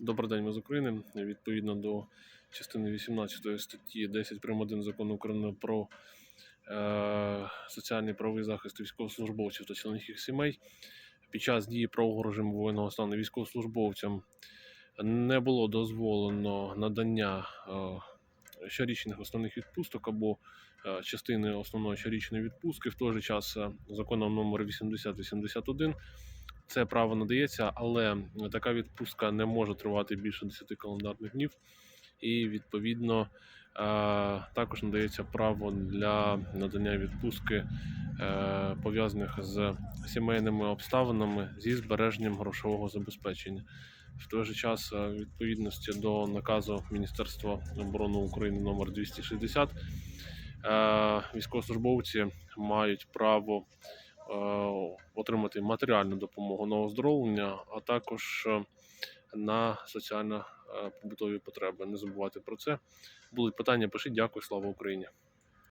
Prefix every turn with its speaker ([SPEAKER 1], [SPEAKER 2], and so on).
[SPEAKER 1] Добрий день, ми з України. Відповідно до частини 18 статті 10 прим. 1 закону України про е, соціальний правовий захист військовослужбовців та членів їх сімей під час дії правового режиму воєнного стану військовослужбовцям не було дозволено надання е, щорічних основних відпусток або е, частини основної щорічної відпустки. В той же час е, законом номер 8081 це право надається, але така відпустка не може тривати більше 10 календарних днів, і відповідно е, також надається право для надання відпустки е, пов'язаних з сімейними обставинами зі збереженням грошового забезпечення. В той же час, е, відповідності до наказу Міністерства оборони України номер 260, е, військовослужбовці мають право отримати матеріальну допомогу на оздоровлення, а також е, на соціально-побутові потреби. Не забувайте про це. Будуть питання, пишіть. Дякую, слава Україні.